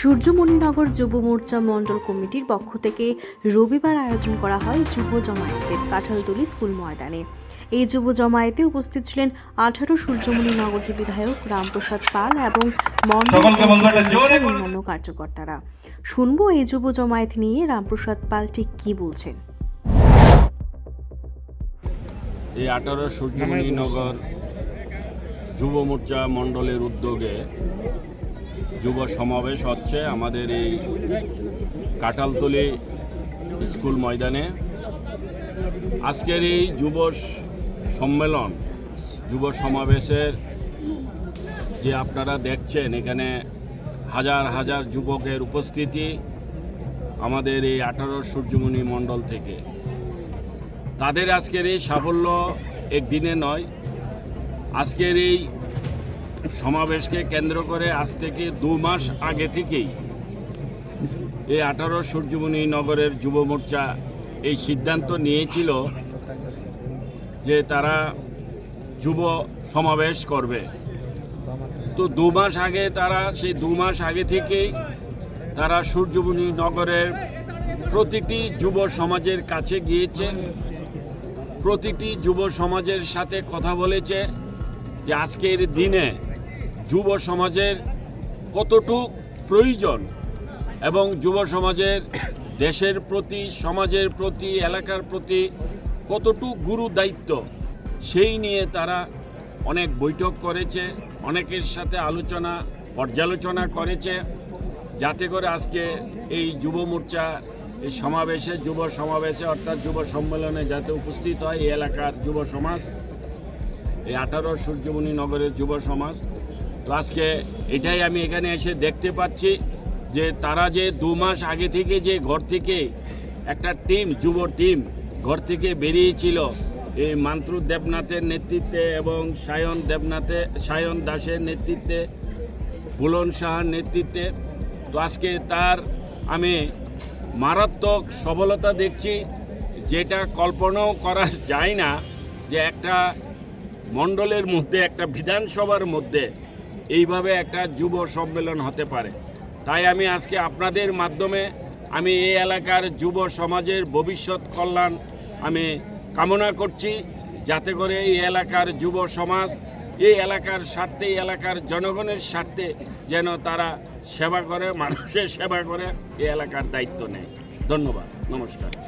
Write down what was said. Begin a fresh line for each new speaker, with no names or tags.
সূর্যমণিনগর যুব মোর্চা মণ্ডল কমিটির পক্ষ থেকে রবিবার আয়োজন করা হয় যুব জমায়েতের কাঁঠালতলি স্কুল ময়দানে। এই যুব জমায়েতে উপস্থিত ছিলেন আঠারো সূর্যমণি নগরীর বিধায়ক রামপ্রসাদ পাল এবং। অন্যান্য কার্যকর্তারা। শুনব এই যুব জমায়েত নিয়ে রামপ্রসাদ পাল ঠিক কি বলছেন।
এই আঠারো সূর্যমণিনগর যুব মোর্চা মণ্ডলের উদ্যোগে যুব সমাবেশ হচ্ছে আমাদের এই কাঁঠালতলি স্কুল ময়দানে। আজকের এই যুব সম্মেলন, যুব সমাবেশের যে আপনারা দেখছেন, এখানে হাজার হাজার যুবকের উপস্থিতি আমাদের এই আঠারো সূর্যমণি মণ্ডল থেকে। তাদের আজকের এই সাফল্য একদিনে নয়, আজকের এই সমাবেশকে কেন্দ্র করে আজ থেকে দু মাস আগে থেকেই এই আঠারো সূর্যমণি নগরের যুব মোর্চা এই সিদ্ধান্ত নিয়েছিল যে তারা যুব সমাবেশ করবে। তো দু মাস আগে তারা, সেই দু মাস আগে থেকেই তারা সূর্যমণি নগরের প্রতিটি যুব সমাজের কাছে গিয়েছে, প্রতিটি যুব সমাজের সাথে কথা বলেছে যে আজকের দিনে যুব সমাজের কতটুক প্রয়োজন এবং যুব সমাজের দেশের প্রতি, সমাজের প্রতি, এলাকার প্রতি কতটুক গুরু দায়িত্ব, সেই নিয়ে তারা অনেক বৈঠক করেছে, অনেকের সাথে আলোচনা, পর্যালোচনা করেছে। যাতে করে আজকে এই যুব মোর্চা এই সমাবেশে, যুব সমাবেশে অর্থাৎ যুব সম্মেলনে যাতে উপস্থিত হয় এই এলাকার যুব সমাজ, এই আঠারো সূর্যমণি নগরের যুব সমাজ। আজকে এটাই আমি এখানে এসে দেখতে পাচ্ছি যে তারা যে দু মাস আগে থেকে যে ঘর থেকে একটা টিম যুব টিম ঘর থেকে বেরিয়েছিল, এই মান্ত্রু দেবনাথের নেতৃত্বে এবং সায়ন দেবনাথে, সায়ন দাসের নেতৃত্বে, বুলন শাহার নেতৃত্বে। তো আজকে তার আমি মারাত্মক সফলতা দেখছি, যেটা কল্পনাও করা যায় না যে একটা মণ্ডলের মধ্যে, একটা বিধানসভার মধ্যে এইভাবে একটা যুব সম্মেলন হতে পারে। তাই আমি আজকে আপনাদের মাধ্যমে আমি এই এলাকার যুব সমাজের ভবিষ্যৎ কল্যাণ আমি কামনা করছি, যাতে করে এই এলাকার যুব সমাজ, এই এলাকার স্বার্থে, এই এলাকার জনগণের স্বার্থে যেন তারা সেবা করে, মানুষের সেবা করে, এই এলাকার দায়িত্ব নেয়। ধন্যবাদ। নমস্কার।